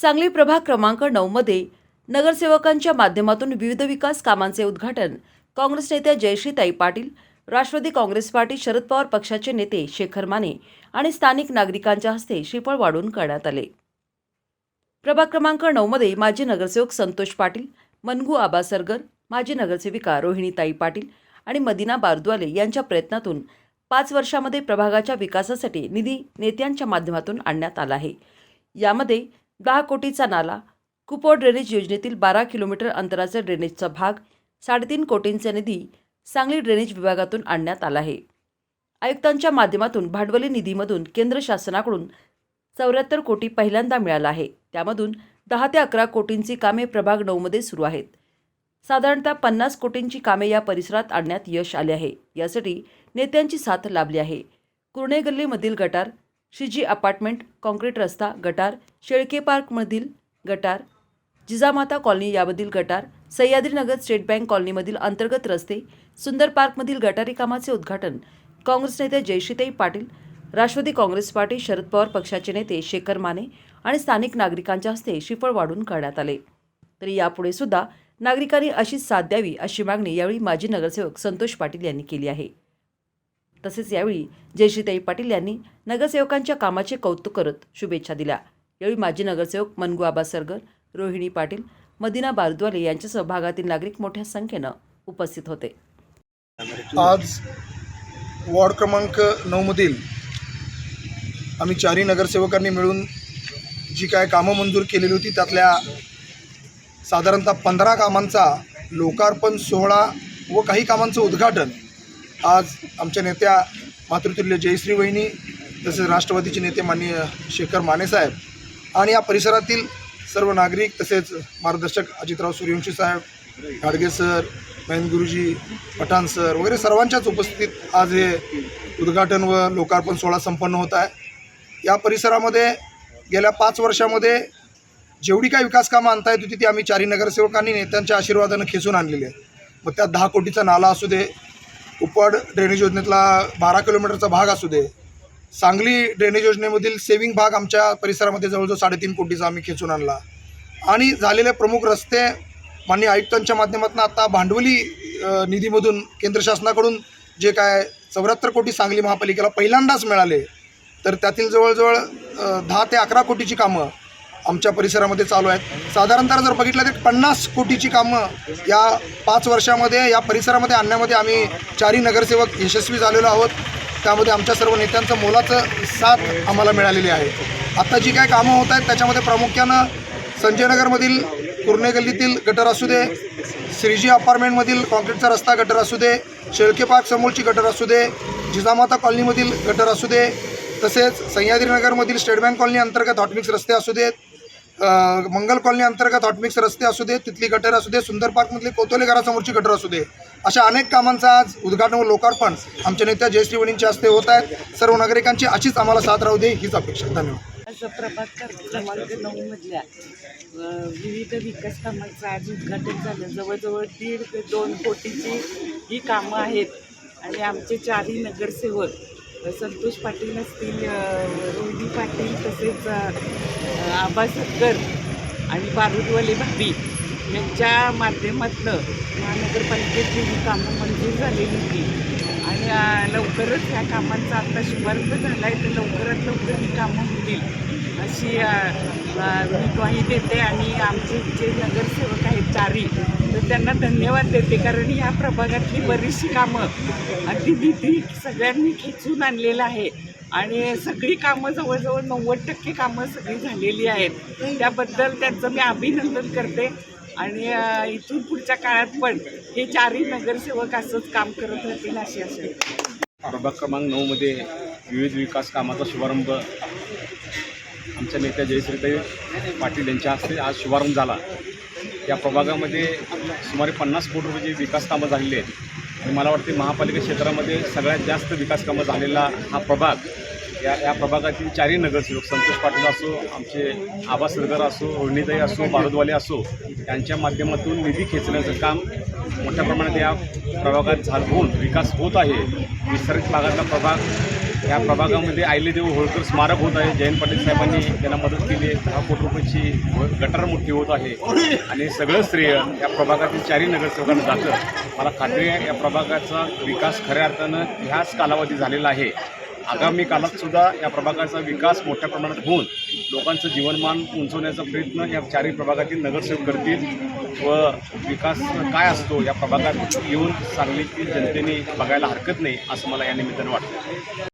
सांगली प्रभाग क्रमांक नऊमध्ये नगरसेवकांच्या माध्यमातून विविध विकास कामांचे उद्घाटन काँग्रेस नेत्या जयश्रीताई पाटील राष्ट्रवादी काँग्रेस पार्टी शरद पवार पक्षाचे नेते शेखर माने आणि स्थानिक नागरिकांच्या हस्ते श्रीफळ वाढून करण्यात आले. प्रभाग क्रमांक नऊमध्ये माजी नगरसेवक संतोष पाटील मनगू आबा सरगर माजी नगरसेविका रोहिणीताई पाटील आणि मदिना बारद्वाले यांच्या प्रयत्नातून पाच वर्षामध्ये प्रभागाच्या विकासासाठी निधी नेत्यांच्या माध्यमातून आणण्यात आला आहे. यामध्ये दहा कोटीचा नाला कुपो ड्रेनेज योजनेतील बारा किलोमीटर अंतराचा ड्रेनेजचा भाग साडेतीन कोटींचा निधी सांगली ड्रेनेज विभागातून आणण्यात आला आहे. आयुक्तांच्या माध्यमातून भांडवली निधीमधून केंद्र शासनाकडून चौऱ्याहत्तर कोटी पहिल्यांदा मिळाला आहे. त्यामधून दहा ते अकरा कोटींची कामे प्रभाग नऊमध्ये सुरू आहेत. साधारणतः पन्नास कोटींची कामे या परिसरात आणण्यात यश आले आहे. यासाठी नेत्यांची साथ लाभली आहे. कुर्णे गल्लीमधील गटार श्रीजी अपार्टमेंट कॉन्क्रीट रस्ता गटार शेळके पार्कमधील गटार जिजामाता कॉलनी यामधील गटार सह्याद्रीनगर स्टेट बँक कॉलनीमधील अंतर्गत रस्ते सुंदर पार्कमधील गटारी कामाचे उद्घाटन काँग्रेस नेते जयश्रीताई पाटील राष्ट्रवादी काँग्रेस पार्टी शरद पवार पक्षाचे नेते शेखर माने आणि स्थानिक नागरिकांच्या हस्ते शिफळ वाढून करण्यात आले. तरी यापुढे सुद्धा नागरिकांनी अशीच साथ द्यावी अशी मागणी यावेळी माजी नगरसेवक संतोष पाटील यांनी केली आहे. तसेच यावेळी जयश्रीताई पाटील यांनी नगरसेवकांच्या कामाचे कौतुक करत शुभेच्छा दिल्या. यावेळी माजी नगरसेवक मनगू आबा सरगर रोहिणी पाटील मदिना बारद्वाले यांच्या सहभागातील नागरिक मोठ्या संख्येनं उपस्थित होते. आज वॉर्ड क्रमांक नऊमधील आम्ही चारही नगरसेवकांनी मिळून जी काय कामं मंजूर केलेली होती त्यातल्या साधारणतः पंधरा कामांचा लोकार्पण सोहळा व काही कामांचं उद्घाटन आज आमच्या नेत्या मातृतुल्य जयश्री वहिनी तसेच राष्ट्रवादीचे नेते माननीय शेखर मानेसाहेब आणि या परिसरातील सर्व नागरिक तसेच मार्गदर्शक अजितराव सूर्यवंशी साहेब गाडगे सर महेंद गुरुजी पठाण सर वगैरे सर्वांच्याच उपस्थितीत आज हे उद्घाटन व लोकार्पण सोहळा संपन्न होत आहे. या परिसरामध्ये गेल्या पाच वर्षामध्ये जेवढी काही विकास कामं आणता येत होती ती आम्ही चारी नगरसेवकांनी नेत्यांच्या आशीर्वादानं खेचून आणलेली आहे मग त्यात दहा कोटीचा नाला असू दे उपड ड्रेनेज योजनेतला बारा किलोमीटरचा भाग असू दे. सांगली ड्रेनेज योजनेमधील सेविंग भाग आमच्या परिसरामध्ये जवळजवळ साडेतीन कोटीचा आम्ही खेचून आणला. आणि झालेले प्रमुख रस्ते माननीय आयुक्तांच्या माध्यमातून आता भांडवली निधीमधून केंद्र शासनाकडून जे काय चौऱ्याहत्तर कोटी सांगली महापालिकेला पहिल्यांदाच मिळाले तर त्यातील जवळजवळ दहा ते अकरा कोटीची कामं आमच्या परिसरामध्ये चालू आहेत. साधारणतः जर बघितलं तर पन्नास कोटीची कामं या पाच वर्षामध्ये या परिसरामध्ये आणण्यामध्ये आम्ही चारही नगरसेवक यशस्वी झालेलो आहोत. त्यामध्ये आमच्या सर्व नेत्यांचं मोलाचं साथ आम्हाला मिळालेली आहे. आत्ता जी काय कामं होत आहेत त्याच्यामध्ये प्रामुख्यानं संजयनगरमधील कुर्णे गल्लीतील गटर असू दे श्रीजी अपार्टमेंटमधील कॉन्क्रीटचा रस्ता गटर असू दे शेळके पार्क समोरची गटर असू दे जिजामाता कॉलनीमधील गटर असू दे तसेच सह्याद्रीनगरमधील स्टेट बँक कॉलनी अंतर्गत हॉटमिक्स रस्ते असू देत मंगल कॉलनी अंतर्गत हॉटमिक्स रस्ते असू दे तिथली गटर असू दे सुंदर पार्कमधली कोतोले घरासमोरची गटर असू दे अशा अनेक कामांचं आज उद्घाटन व लोकार्पण आमच्या नेत्या जयश्री वणींच्या हस्ते होत आहेत. सर्व नागरिकांची अशीच आम्हाला साथ राहू दे हीच अपेक्षा. धन्यवाद. क्रमांक विविध विकास कामांचं आज उद्घाटन झालं. जवळजवळ दीड ते दोन कोटीची ही कामं आहेत. आणि आमचे चारही नगरसेवक संतोष पाटील असतील रोहिणी पाटील तसेच आबा सक्कर आणि बारूदवाले भाभी यांच्या माध्यमातनं महानगरपालिकेची ही कामं मंजूर झालेली होती आणि लवकरच ह्या कामांचा आता शुभारंभ झाला आहे तर लवकरात लवकर ही कामं होतील अशी मी ग्वाही देते. आणि आमचे जे नगरसेवक आहेत चारी तर त्यांना धन्यवाद देते कारण ह्या प्रभागातली बरीचशी कामं अगदी निधी सगळ्यांनी खेचून आणलेलं आहे. आणि सगळी कामं जवळजवळ नव्वद टक्के कामं सगळी झालेली आहेत. त्याबद्दल त्यांचं मी अभिनंदन करते. आणि इथून पुढच्या काळात पण हे चारही नगरसेवक असंच काम करत राहतील अशी असेल प्रभाग क्रमांक नऊमध्ये विविध विकास कामाचा शुभारंभ आमच्या नेत्या जयश्रीताई पाटील यांच्या हस्ते आज शुभारंभ झाला. या प्रभागामध्ये सुमारे पन्नास कोटी रुपयाची विकास कामं झालेली आहेत. आणि मला वाटते महापालिका क्षेत्रामध्ये सगळ्यात जास्त विकास कामं झालेला हा प्रभाग या या प्रभागातील चारही नगरसेवक संतोष पाटील असो आमचे आबा सरगर असो रोहिणीताई असो बारूदवाले असो यांच्या माध्यमातून निधी खेचण्याचं काम मोठ्या प्रमाणात या प्रभागात झालं होऊन विकास होत आहे. विस्तारित भागातला प्रभाग या प्रभागामध्ये आयलेदेव होळकर स्मारक होत आहे. जयंत पाटील साहेबांनी त्यांना मदत केली आहे. दहा कोटी रुपयाची गटार मोठी होत आहे. आणि सगळं श्रेय या प्रभागातील चारही नगरसेवकांना जातं. मला खात्री आहे या प्रभागाचा विकास खऱ्या अर्थानं ह्याच कालावधी झालेला आहे. आगामी कालातसुद्धा या प्रभागाचा विकास मोठ्या प्रमाणात होऊन लोकांचं जीवनमान उंचवण्याचा प्रयत्न या चारही प्रभागातील नगरसेवक करतील व विकास काय असतो या प्रभागात येऊन सांगलीतील जनतेने बघायला हरकत नाही असं मला या निमित्तानं वाटतं.